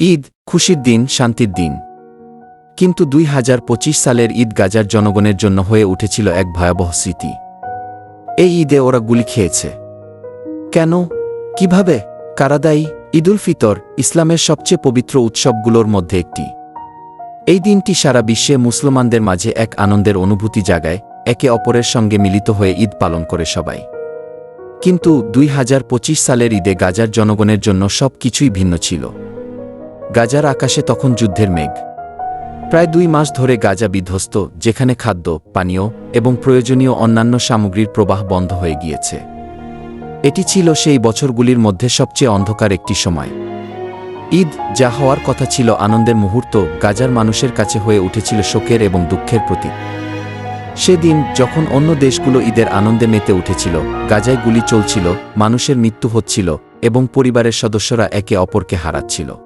ঈদ, খুশির দিন, শান্তির দিন। কিন্তু দুই হাজার পঁচিশ সালের ঈদ গাজার জনগণের জন্য হয়ে উঠেছিল এক ভয়াবহ স্মৃতি। এই ঈদে ওরা গুলি খেয়েছে। কেন? কীভাবে? কারাদায়ী? ঈদুল ফিতর, ইসলামের সবচেয়ে পবিত্র উৎসবগুলোর মধ্যে একটি। এই দিনটি সারা বিশ্বে মুসলমানদের মাঝে এক আনন্দের অনুভূতি জাগায়, একে অপরের সঙ্গে মিলিত হয়ে ঈদ পালন করে সবাই। কিন্তু দুই হাজার পঁচিশ সালের ঈদে গাজার জনগণের জন্য সব কিছুই ভিন্ন ছিল। গাজার আকাশে তখন যুদ্ধের মেঘ। প্রায় দুই মাস ধরে গাজা বিধ্বস্ত, যেখানে খাদ্য, পানীয় এবং প্রয়োজনীয় অন্যান্য সামগ্রীর প্রবাহ বন্ধ হয়ে গিয়েছে। এটি ছিল সেই বছরগুলির মধ্যে সবচেয়ে অন্ধকার একটি সময়। ঈদ, যা হওয়ার কথা ছিল আনন্দের মুহূর্ত, গাজার মানুষের কাছে হয়ে উঠেছিল শোকের এবং দুঃখের প্রতীক। সেদিন, যখন অন্য দেশগুলো ঈদের আনন্দে মেতে উঠেছিল, গাজায় গুলি চলছিল, মানুষের মৃত্যু হচ্ছিল এবং পরিবারের সদস্যরা একে অপরকে হারাচ্ছিল।